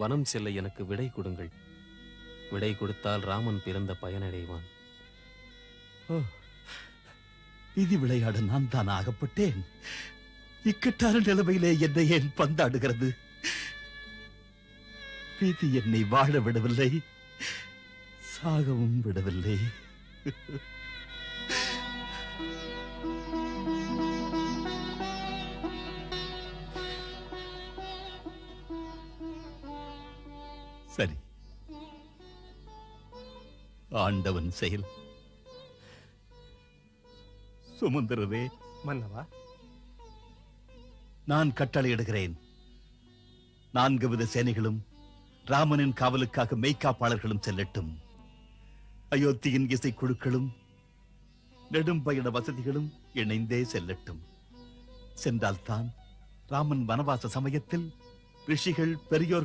வனம் செல்ல எனக்கு விடை கொடுங்கள். விடை கொடுத்தால் ராமன் பிறந்த பயனடைவான். விதி விளையாட நான் தான் ஆகப்பட்டேன். இக்கட்டான நிலைமையிலே என்னை ஏன் பந்தாடுகிறது? விதி என்னை வாழ விடவில்லை சாகவும் விடவில்லை. சரி. ஆண்டவன் செயல். சுமந்திரரே. மன்னவா? நான் கட்டளையிடுகிறேன். நான்கு வித சேனைகளும் ராமனின் காவலுக்காக மெய்க்காப்பாளர்களும் செல்லட்டும். அயோத்தியின் இசைக்குழுக்களும் நெடும் பயண வசதிகளும் இணைந்தே செல்லட்டும். சென்றால்தான் ராமன் வனவாச சமயத்தில் ரிஷிகள் பெரியோர்